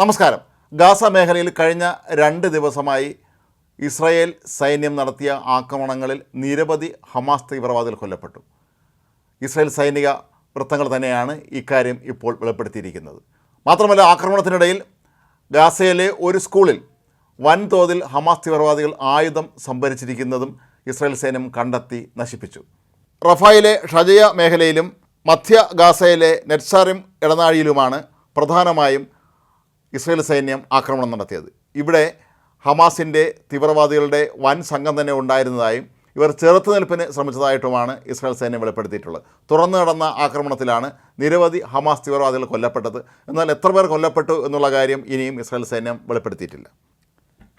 നമസ്കാരം. ഗാസ മേഖലയിൽ കഴിഞ്ഞ രണ്ട് ദിവസമായി ഇസ്രായേൽ സൈന്യം നടത്തിയ ആക്രമണങ്ങളിൽ നിരവധി ഹമാസ് തീവ്രവാദികൾ കൊല്ലപ്പെട്ടു. ഇസ്രായേൽ സൈനിക വൃത്തങ്ങൾ തന്നെയാണ് ഇക്കാര്യം ഇപ്പോൾ വെളിപ്പെടുത്തിയിരിക്കുന്നത്. മാത്രമല്ല ആക്രമണത്തിനിടയിൽ ഗാസയിലെ ഒരു സ്കൂളിൽ വൻതോതിൽ ഹമാസ് തീവ്രവാദികൾ ആയുധം സംഭരിച്ചിരിക്കുന്നതും ഇസ്രായേൽ സൈന്യം കണ്ടെത്തി നശിപ്പിച്ചു. റഫായിലെ ഷജയ മേഖലയിലും മധ്യ ഗാസയിലെ നെറ്റ്സാറിം ഇടനാഴിയിലുമാണ് പ്രധാനമായും ഇസ്രയേൽ സൈന്യം ആക്രമണം നടത്തിയത്. ഇവിടെ ഹമാസിന്റെ തീവ്രവാദികളുടെ വൻ സംഘം തന്നെ ഉണ്ടായിരുന്നതായും ഇവർ ചെറുത്തുനിൽപ്പിന് ശ്രമിച്ചതായിട്ടുമാണ് ഇസ്രായേൽ സൈന്യം വെളിപ്പെടുത്തിയിട്ടുള്ളത്. തുറന്നു നടന്ന ആക്രമണത്തിലാണ് നിരവധി ഹമാസ് തീവ്രവാദികൾ കൊല്ലപ്പെട്ടത്. എന്നാൽ എത്ര പേർ കൊല്ലപ്പെട്ടു എന്നുള്ള കാര്യം ഇനിയും ഇസ്രായേൽ സൈന്യം വെളിപ്പെടുത്തിയിട്ടില്ല.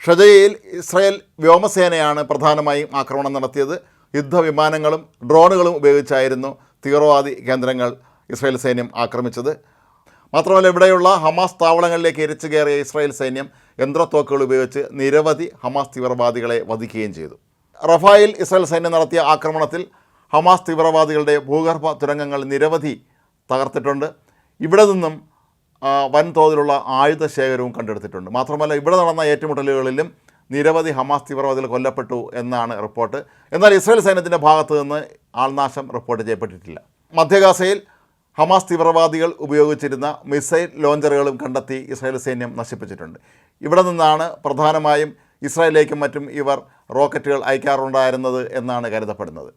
ഷജയിൽ ഇസ്രായേൽ വ്യോമസേനയാണ് പ്രധാനമായും ആക്രമണം നടത്തിയത്. യുദ്ധവിമാനങ്ങളും ഡ്രോണുകളും ഉപയോഗിച്ചായിരുന്നു തീവ്രവാദി കേന്ദ്രങ്ങൾ ഇസ്രായേൽ സൈന്യം ആക്രമിച്ചത്. മാത്രമല്ല ഇവിടെയുള്ള ഹമാസ് താവളങ്ങളിലേക്ക് എരിച്ചു കയറിയ ഇസ്രായേൽ സൈന്യം യന്ത്രത്തോക്കുകൾ ഉപയോഗിച്ച് നിരവധി ഹമാസ് തീവ്രവാദികളെ വധിക്കുകയും ചെയ്തു. റഫായിൽ ഇസ്രായേൽ സൈന്യം നടത്തിയ ആക്രമണത്തിൽ ഹമാസ് തീവ്രവാദികളുടെ ഭൂഗർഭ തുരങ്കങ്ങൾ നിരവധി തകർത്തിട്ടുണ്ട്. ഇവിടെ നിന്നും വൻതോതിലുള്ള ആയുധ ശേഖരവും കണ്ടെടുത്തിട്ടുണ്ട്. മാത്രമല്ല ഇവിടെ നടന്ന ഏറ്റുമുട്ടലുകളിലും നിരവധി ഹമാസ് തീവ്രവാദികൾ കൊല്ലപ്പെട്ടു എന്നാണ് റിപ്പോർട്ട്. എന്നാൽ ഇസ്രായേൽ സൈന്യത്തിന്റെ ഭാഗത്തു നിന്ന് ആൾനാശം റിപ്പോർട്ട് ചെയ്യപ്പെട്ടിട്ടില്ല. മധ്യഗാസയിൽ ഹമാസ് തീവ്രവാദികൾ ഉപയോഗിച്ചിരുന്ന മിസൈൽ ലോഞ്ചറുകളും കണ്ടെത്തി ഇസ്രായേൽ സൈന്യം നശിപ്പിച്ചിട്ടുണ്ട്. ഇവിടെ നിന്നാണ് പ്രധാനമായും ഇസ്രായേലിലേക്കും മറ്റും ഇവർ റോക്കറ്റുകൾ അയക്കാറുണ്ടായിരുന്നത് എന്നാണ് കരുതപ്പെടുന്നത്.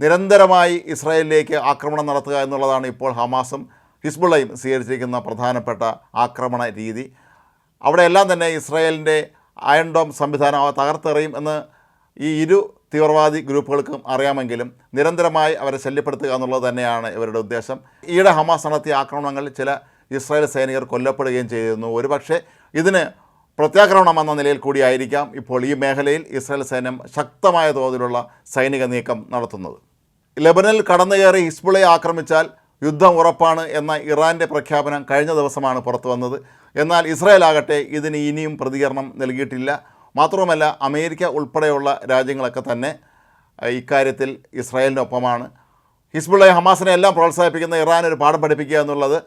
നിരന്തരമായി ഇസ്രായേലിലേക്ക് ആക്രമണം നടത്തുക എന്നുള്ളതാണ് ഇപ്പോൾ ഹമാസും ഹിസ്ബുള്ളയും സ്വീകരിച്ചിരിക്കുന്ന പ്രധാനപ്പെട്ട ആക്രമണ രീതി. അവിടെയെല്ലാം തന്നെ ഇസ്രായേലിന്റെ അയൺ ഡോം സംവിധാനം തകർത്തെറിയും എന്ന് ഈ ഇരു തീവ്രവാദി ഗ്രൂപ്പുകൾക്കും അറിയാമെങ്കിലും നിരന്തരമായി അവരെ ശല്യപ്പെടുത്തുക എന്നുള്ളത് തന്നെയാണ് ഇവരുടെ ഉദ്ദേശം. ഈയിടെ ഹമാസ് നടത്തിയ ആക്രമണങ്ങളിൽ ചില ഇസ്രായേൽ സൈനികർ കൊല്ലപ്പെടുകയും ചെയ്തിരുന്നു. ഒരുപക്ഷെ ഇതിന് പ്രത്യാക്രമണം എന്ന നിലയിൽ കൂടിയായിരിക്കാം ഇപ്പോൾ ഈ മേഖലയിൽ ഇസ്രായേൽ സൈന്യം ശക്തമായ തോതിലുള്ള സൈനിക നീക്കം നടത്തുന്നത്. ലെബനനിൽ കടന്നു കയറി ഹിസ്ബുളയെ ആക്രമിച്ചാൽ യുദ്ധം ഉറപ്പാണ് എന്ന ഇറാന്റെ പ്രഖ്യാപനം കഴിഞ്ഞ ദിവസമാണ് പുറത്തു വന്നത് എന്നാൽ ഇസ്രായേൽ ആകട്ടെ ഇതിന് ഇനിയും പ്രതികരണം നൽകിയിട്ടില്ല. മാത്രവുമല്ല അമേരിക്ക ഉൾപ്പെടെയുള്ള രാജ്യങ്ങളൊക്കെ തന്നെ ഇക്കാര്യത്തിൽ ഇസ്രായേലിനൊപ്പമാണ്. ഹിസ്ബുള്ളയെ ഹമാസിനെ എല്ലാം പ്രോത്സാഹിപ്പിക്കുന്ന ഇറാൻ ഒരു പാഠം പഠിപ്പിക്കുക എന്നുള്ളത്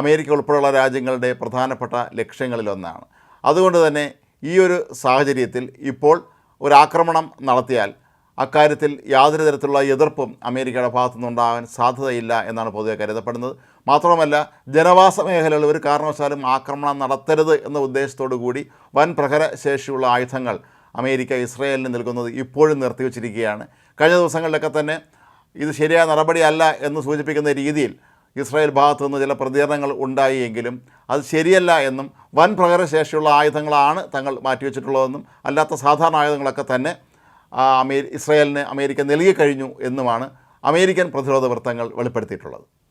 അമേരിക്ക ഉൾപ്പെടെയുള്ള രാജ്യങ്ങളുടെ പ്രധാനപ്പെട്ട ലക്ഷ്യങ്ങളിലൊന്നാണ്. അതുകൊണ്ട് തന്നെ ഈ ഒരു സാഹചര്യത്തിൽ ഇപ്പോൾ ഒരു ആക്രമണം നടത്തിയാൽ അക്കാര്യത്തിൽ യാതൊരു തരത്തിലുള്ള എതിർപ്പും അമേരിക്കയുടെ ഭാഗത്തു നിന്നുണ്ടാകാൻ സാധ്യതയില്ല എന്നാണ് പൊതുവെ കരുതപ്പെടുന്നത്. മാത്രമല്ല ജനവാസ മേഖലകളിൽ ഒരു കാരണവശാലും ആക്രമണം നടത്തരുത് എന്ന ഉദ്ദേശത്തോടു കൂടി വൻ പ്രഹരശേഷിയുള്ള ആയുധങ്ങൾ അമേരിക്ക ഇസ്രയേലിന് നൽകുന്നത് ഇപ്പോഴും നിർത്തിവച്ചിരിക്കുകയാണ്. കഴിഞ്ഞ ദിവസങ്ങളിലൊക്കെ തന്നെ ഇത് ശരിയായ നടപടിയല്ല എന്ന് സൂചിപ്പിക്കുന്ന രീതിയിൽ ഇസ്രായേൽ ഭാഗത്തു നിന്ന് ചില പ്രതികരണങ്ങൾ ഉണ്ടായി എങ്കിലും അത് ശരിയല്ല എന്നും വൻ പ്രഹരശേഷിയുള്ള ആയുധങ്ങളാണ് തങ്ങൾ മാറ്റിവെച്ചിട്ടുള്ളതെന്നും അല്ലാത്ത സാധാരണ ആയുധങ്ങളൊക്കെ തന്നെ ആ, അമേ ഇസ്രയേലിന് അമേരിക്ക നൽകിക്കഴിഞ്ഞു എന്നുമാണ് അമേരിക്കൻ പ്രതിരോധ വൃത്തങ്ങൾ വെളിപ്പെടുത്തിയിട്ടുള്ളത്.